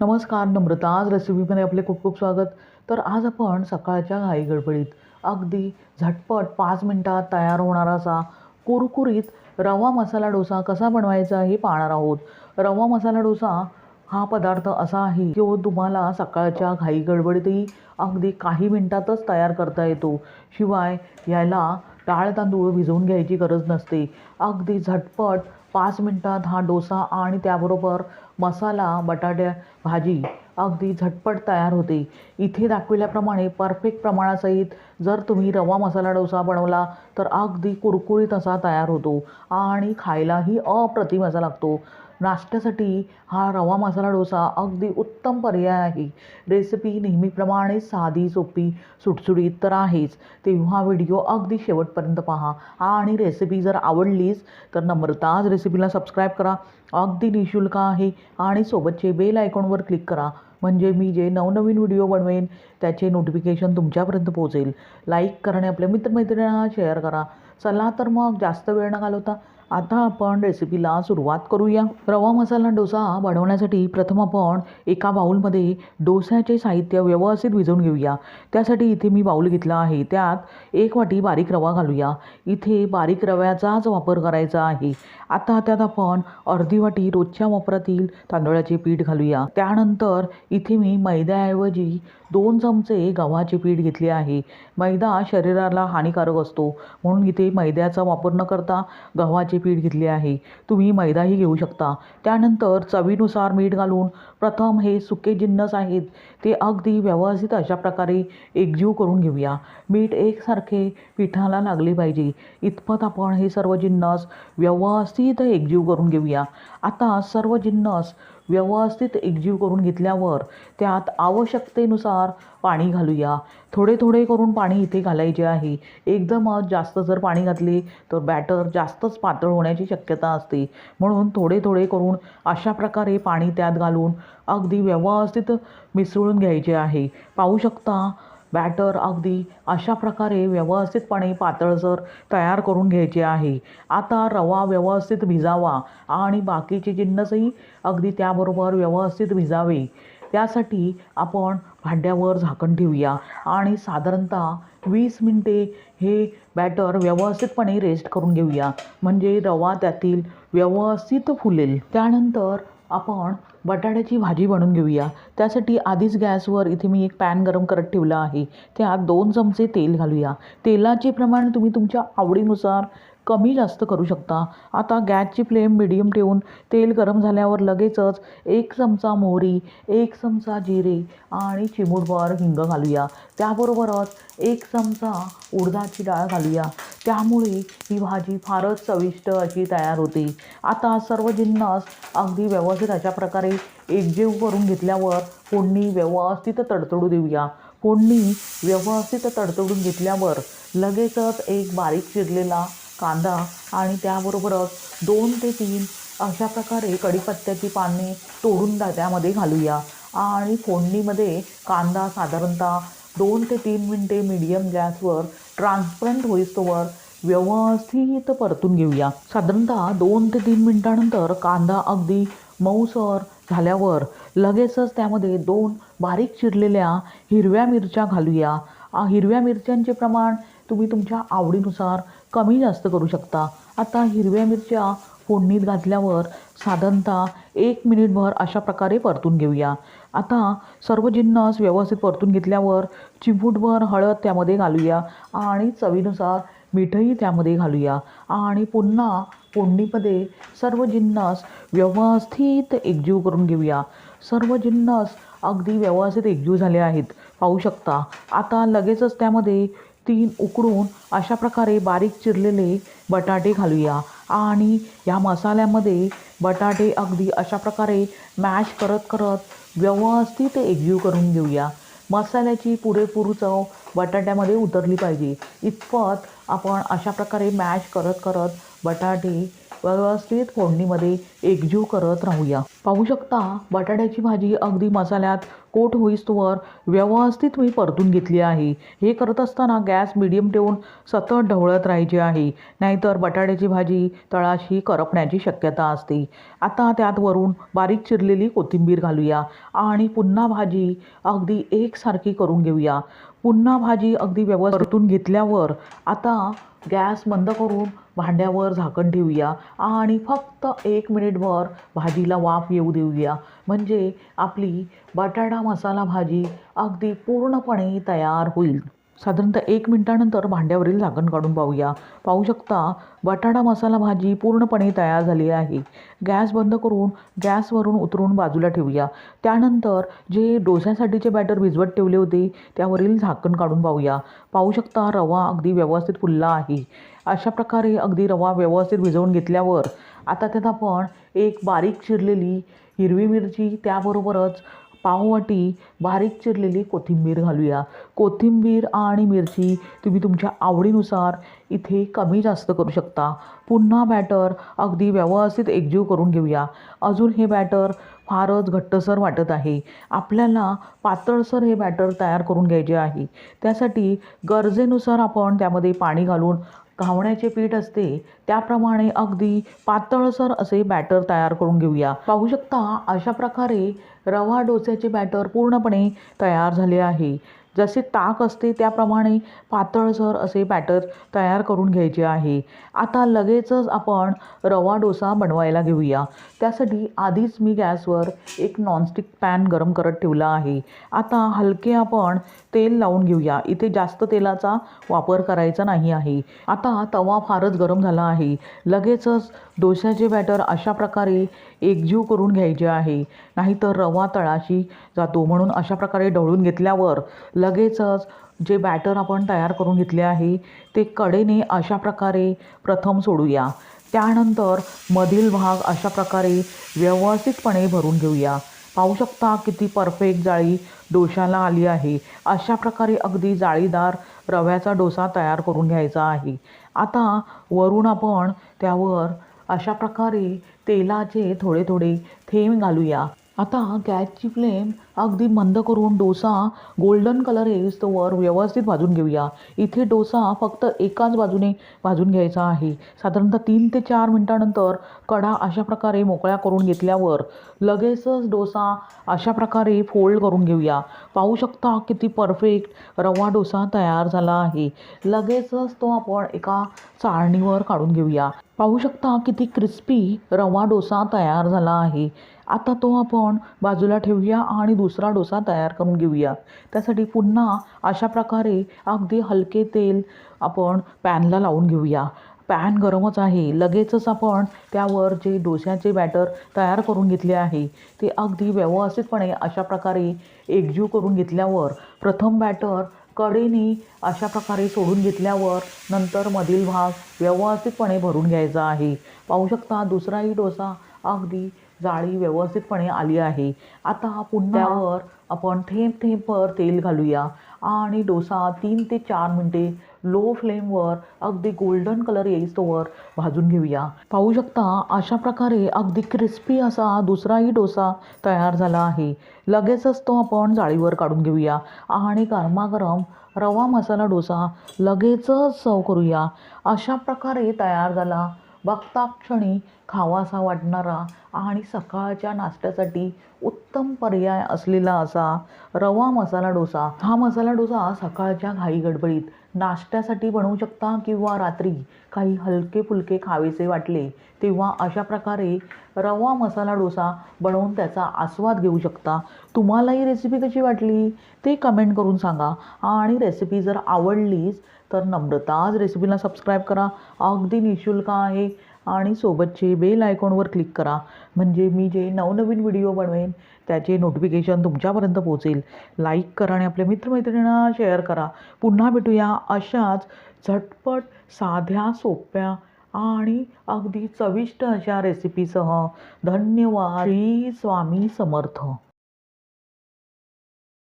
नमस्कार नम्रता आज रेसिपीमध्ये आपले खूप खूप स्वागत. तर आज आपण सकाळच्या घाई गडबडीत अगदी झटपट पाच मिनटात तयार होणारा असा कुरकुरीत रवा मसाला डोसा कसा बनवायचा हे पाहणार आहोत. रवा मसाला डोसा हा पदार्थ असा आहे की तुम्हाला सकाळच्या घाई गडबडीतही अगदी काही मिनटातच तयार करता येतो. शिवाय याला डाळ तांदूळ भिजवून घ्यायची गरज नसते. अगदी झटपट पाच मिनटात हा डोसा आणि त्याबरोबर मसाला बटाट्या भाजी अगदी झटपट तयार होते. इथे दाखविल्याप्रमाणे परफेक्ट प्रमाणासहित जर तुम्ही रवा मसाला डोसा बनवला तर अगदी कुरकुरीत असा तयार होतो आणि खायलाही अप्रतिम असा लागतो. नाश्त्यासाठी हा रवा मसाला डोसा अगदी उत्तम पर्याय आहे. रेसिपी नेहमीप्रमाणे साधी सोपी सुटसुटीत तर आहेच. तेव्हा व्हिडिओ अगदी शेवटपर्यंत पहा. आणि रेसिपी जर आवडलीच तर नम्रताज रेसिपीला सबस्क्राईब करा. अगदी निशुल्क आहे. आणि सोबतचे बेल आयकॉनवर क्लिक करा. म्हणजे मी जे नवनवीन व्हिडिओ बनवेन त्याचे नोटिफिकेशन तुमच्यापर्यंत पोहोचेल. लाईक करणे आपल्या मित्रमैत्रिणींना शेअर करा. चला तर मग जास्त वेळ न घालवता आता आपण रेसिपीला सुरुवात करूया. रवा मसाला डोसा बनवण्यासाठी प्रथम आपण एका बाऊलमध्ये डोस्याचे साहित्य व्यवस्थित भिजवून घेऊया. त्यासाठी इथे मी बाऊल घेतला आहे. त्यात एक वाटी बारीक रवा घालूया. इथे बारीक रव्याचाच वापर करायचा आहे. आता त्यात आपण अर्धी वाटी रोजच्या वापरातील तांदळाचे पीठ घालूया. त्यानंतर इथे मी मैद्याऐवजी दोन चमचे गव्हाचे पीठ घेतले आहे. मैदा शरीराला हानिकारक असतो. म्हणून इथे मैद्याचा वापर न करता गव्हाचे पीठ घेतले आहे. तुम्ही मैदाही घेऊ शकता. त्यानंतर चवीनुसार मीठ घालून प्रथम हे सुके जिन्नस आहेत ते अगदी व्यवस्थित अशा प्रकारे एकजीव करून घेऊया. मीठ एकसारखे पिठाला लागले पाहिजे. इतपत आपण हे सर्व जिन्नस व्यवस्थित एकजीव करून घेऊया. आता सर्व जिन्नस व्यवस्थित एकजीव करून घेतल्यावर त्यात आवश्यकतेनुसार पाणी घालूया. थोडे थोडे करून पाणी इथे घालायचे आहे. एकदमच जास्त जर पाणी घातले तर बॅटर जास्तच पातळ होण्याची शक्यता असते. म्हणून थोडे थोडे करून अशा प्रकारे पाणी त्यात घालून अगदी व्यवस्थित मिसळून घ्यायचे आहे. पाहू शकता बॅटर अगदी अशा प्रकारे व्यवस्थितपणे पातळसर तयार करून घ्यायचे आहे. आता रवा व्यवस्थित भिजावा आणि बाकीचे जिन्नसही अगदी त्याबरोबर व्यवस्थित भिजावे. त्यासाठी आपण भांड्यावर झाकण ठेवूया आणि साधारणतः वीस मिनटे हे बॅटर व्यवस्थितपणे रेस्ट करून घेऊया. म्हणजे रवा त्यातील व्यवस्थित फुलेल. त्यानंतर आपण बटाट्याची भाजी बनवून घेऊया. त्यासाठी आधीच गॅसवर इथे मी एक पॅन गरम करत ठेवला आहे. त्यात दोन चमचे तेल घालूया. तेलाचे प्रमाण तुम्ही तुमच्या आवडीनुसार कमी जास्त करू शकता. आता गॅसची फ्लेम मिडियम ठेवून तेल गरम झाल्यावर लगेचच एक चमचा मोहरी एक चमचा जिरे आणि चिमूटभर हिंग घालूया. त्याबरोबरच एक चमचा उडदाची डाळ घालूया. त्यामुळे ही भाजी फारच चविष्ट अशी तयार होते. आता सर्व जिन्नस अगदी व्यवस्थित अशा प्रकारे एकजीव करून घेतल्यावर फोडणी व्यवस्थित तडतडू देऊया. फोडणी व्यवस्थित तडतडून घेतल्यावर लगेचच एक बारीक चिरलेला कांदा आणि त्याबरोबरच दोन ते तीन अशा प्रकारे कढीपत्त्याची पाने तोडून दा- त्यामध्ये घालूया. आणि फोडणीमध्ये कांदा साधारणतः दोन ते तीन मिनटे मीडियम गॅसवर ट्रान्सपरंट होईस्तोवर व्यवस्थित परतून घेऊया. साधारणतः दोन ते तीन मिनटानंतर कांदा अगदी मऊसर झाल्यावर लगेचच त्यामध्ये दोन बारीक चिरलेल्या हिरव्या मिरच्या घालूया. हिरव्या मिरच्यांचे प्रमाण तुम्ही तुमच्या आवडीनुसार कमी जास्त करू शकता. आता हिरव्या मिरच्या फोडणीत घातल्यावर साधारणतः एक मिनिटभर अशा प्रकारे परतून घेऊया. आता सर्व जिन्नस व्यवस्थित परतून घेतल्यावर चिमूटभर हळद त्यामध्ये घालूया आणि चवीनुसार मीठही त्यामध्ये घालूया. आणि पुन्हा फोडणीमध्ये सर्व जिन्नस व्यवस्थित एकजीव करून घेऊया. सर्व जिन्नस अगदी व्यवस्थित एकजीव झाले आहेत. पाहू शकता. आता लगेचच त्यामध्ये तीन उकडून अशा प्रकारे बारीक चिरलेले बटाटे घालूया. आणि या मसाल्यामध्ये बटाटे अगदी अशा प्रकारे मॅश करत करत व्यवस्थित एकजीव करून घेऊया. मसाल्याची पुरेपूर चव बटाट्यामध्ये उतरली पाहिजे. इतपत आपण अशा प्रकारे मॅश करत करत बटाटे व्यवस्थित फोडणीमध्ये एकजीव करत राहूया. पाहू शकता बटाट्याची भाजी अगदी मसाल्यात कोट होईस्तोवर व्यवस्थित मी परतून घेतली आहे. हे करत असताना गॅस मिडियम ठेवून सतत ढवळत राहायचे आहे. नाहीतर बटाट्याची भाजी तळाशी करपण्याची शक्यता असते. आता त्यात वरून बारीक चिरलेली कोथिंबीर घालूया आणि पुन्हा भाजी अगदी एकसारखी करून घेऊया. पुन्हा भाजी अगदी व्यवस्थित परतून घेतल्यावर आता गॅस बंद करून भांड्यावर झाकण ठेवूया आणि फक्त एक मिनिटभर भाजीला वाफ येऊ देऊया. म्हणजे आपली बटाटा मसाला भाजी अगदी पूर्णपणे तयार होईल. साधारणतः एक मिनिटानंतर भांड्यावरील झाकण काढून पाहूया. पाहू शकता बटाटा मसाला भाजी पूर्णपणे तयार झाली आहे. गॅस बंद करून गॅसवरून उतरून बाजूला ठेवूया. त्यानंतर जे डोस्यासाठीचे बॅटर भिजवत ठेवले होते त्यावरील झाकण काढून पाहूया. पाहू शकता रवा अगदी व्यवस्थित फुलला आहे. अशा प्रकारे अगदी रवा व्यवस्थित भिजवून घेतल्यावर आता त्यात आपण एक बारीक चिरलेली हिरवी मिरची त्याबरोबरच पाववाटी बारीक चिरलेली कोथिंबीर घालूया. कोथिंबीर आणि मिरची तुम्ही तुमच्या आवडीनुसार इथे कमी जास्त करू शकता. पुन्हा बॅटर अगदी व्यवस्थित एकजीव करून घेऊया. अजून हे बॅटर फारच घट्टसर वाटत आहे. आपल्याला पातळसर हे बॅटर तयार करून घ्यायचे आहे. त्यासाठी गरजेनुसार आपण त्यामध्ये पाणी घालून घावण्याचे पीठ असते त्याप्रमाणे अगदी पातळसर असे बॅटर तयार करून घेऊया. पाहू शकता अशा प्रकारे रवा डोस्याचे बॅटर पूर्णपणे तयार झाले आहे. जसे ताक असते त्याप्रमाणे पातळसर असे बॅटर तयार करून घ्यायचे आहे. आता लगेचच आपण रवा डोसा बनवायला घेऊया. त्यासाठी आधीच मी गॅसवर एक नॉनस्टिक पॅन गरम करत ठेवला आहे. आता हलके आपण तेल लावून घेऊया. इथे जास्त तेलाचा वापर करायचा नाही आहे. आता तवा फारच गरम झाला आहे. लगेचच डोश्याचे बॅटर अशा प्रकारे एकजीव करून घ्यायचे आहे. नाहीतर रवा तळाशी जातो म्हणून अशा प्रकारे ढवळून घेतल्यावर लगेचच जे बॅटर आपण तयार करून घेतले आहे ते कडेने अशा प्रकारे प्रथम सोडूया. त्यानंतर मधील भाग अशा प्रकारे व्यवस्थितपणे भरून घेऊया. पाहू शकता किती परफेक्ट जाळी डोशाला आली आहे. अशा प्रकारे अगदी जाळीदार रव्याचा डोसा तयार करून घ्यायचा आहे. आता वरून आपण त्यावर अशा प्रकारे तेलाचे थोडे थोडे थेंब घालूया. आता गॅसची फ्लेम अगदी मंद करून डोसा गोल्डन कलर येईस्तोवर व्यवस्थित भाजून घेऊया. इथे डोसा फक्त एकाच बाजूने भाजून घ्यायचा आहे. साधारणतः तीन ते चार मिनटानंतर कडा अशा प्रकारे मोकळ्या करून घेतल्यावर लगेचच डोसा अशा प्रकारे फोल्ड करून घेऊया. पाहू शकता किती परफेक्ट रवा डोसा तयार झाला आहे. लगेचच तो आपण एका चाळणीवर काढून घेऊया. पाहू शकता किती क्रिस्पी रवा डोसा तयार झाला आहे. आता तो आपण बाजूला ठेवूया आणि दुसरा डोसा तयार करून घेऊया. त्यासाठी पुन्हा अशा प्रकारे अगदी हलके तेल आपण पॅनला लावून घेऊया. पॅन गरमच आहे. लगेचच आपण त्यावर जे डोश्याचे बॅटर तयार करून घेतले आहे ते अगदी व्यवस्थितपणे अशा प्रकारे एकजीव करून घेतल्यावर प्रथम बॅटर कडेने अशा प्रकारे सोडून घेतल्यावर नंतर मधील भाग व्यवस्थितपणे भरून घ्यायचा आहे. पाहू शकता दुसराही डोसा अगदी जाळी व्यवस्थितपणे आली आहे. आता पुन्हा आपण थेंब थेंबभर तेल घालूया. आणि डोसा तीन ते चार मिनटे लो फ्लेमवर अगदी गोल्डन कलर येईस्तोवर भाजून घेऊया. पाहू शकता अशा प्रकारे अगदी क्रिस्पी असा दुसराही डोसा तयार झाला आहे. लगेचच तो आपण जाळीवर काढून घेऊया. आणि गरमागरम रवा मसाला डोसा लगेचच सर्व करूया. अशा प्रकारे तयार झाला बघता क्षणी खावासा वाटणारा आणि सकाळच्या नाश्त्यासाठी उत्तम पर्याय असलेला असा रवा मसाला डोसा. हा मसाला डोसा सकाळच्या घाई गडबडीत नाश्त्यासाठी बनवू शकता किंवा रात्री काही हलके फुलके खावेसे वाटले तेव्हा अशा प्रकारे रवा मसाला डोसा बनवून त्याचा आस्वाद घेऊ शकता. तुम्हाला ही रेसिपी कशी वाटली? ते कमेंट करून सांगा. आणि रेसिपी जर आवडलीच तर नम्रताज रेसिपीला सबस्क्राईब करा. अगदी निशुल्क आहे. आणि सोबतचे बेल आयकॉनवर क्लिक करा. म्हणजे मी जे नवनवीन व्हिडिओ बनवेन त्याचे नोटिफिकेशन तुमच्यापर्यंत पोहोचेल. लाईक करा आणि आपल्या मित्रमैत्रिणींना शेअर करा. पुन्हा भेटूया अशाच झटपट साध्या सोप्या आणि अगदी चविष्ट अशा रेसिपीसह धन्यवाद. श्री स्वामी समर्थ.